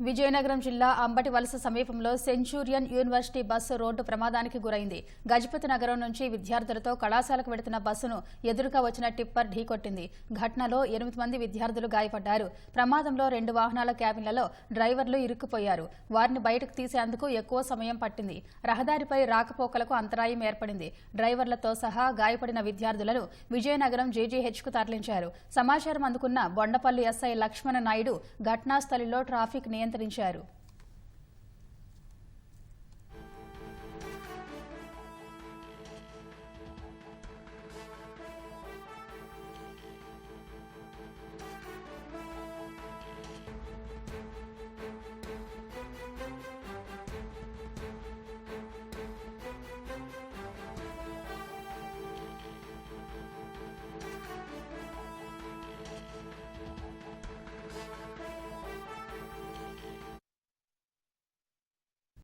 విజయనగరం జిల్లా అంబటి వలస సమీపంలో సెంచూరియన్ యూనివర్సిటీ బస్సు రోడ్డు ప్రమాదానికి గురైంది. గజపతి నగరం నుంచి విద్యార్థులతో కళాశాలకు వెడుతున్న బస్సును ఎదురుగా వచ్చిన టిప్పర్ ఢీకొట్టింది. ఘటనలో ఎనిమిది మంది విద్యార్థులు గాయపడ్డారు. ప్రమాదంలో రెండు వాహనాల క్యాబిన్లలో డ్రైవర్లు ఇరుక్కుపోయారు. వారిని బయటకు తీసేందుకు ఎక్కువ సమయం పట్టింది. రహదారిపై రాకపోకలకు అంతరాయం ఏర్పడింది. డ్రైవర్లతో సహా గాయపడిన విద్యార్థులను విజయనగరం జేజీహెచ్కు తరలించారు. సమాచారం అందుకున్న బొండపల్లి ఎస్ఐ లక్ష్మణ నాయుడు ఘటనాస్థలిలో ట్రాఫిక్ నియంత్రించారు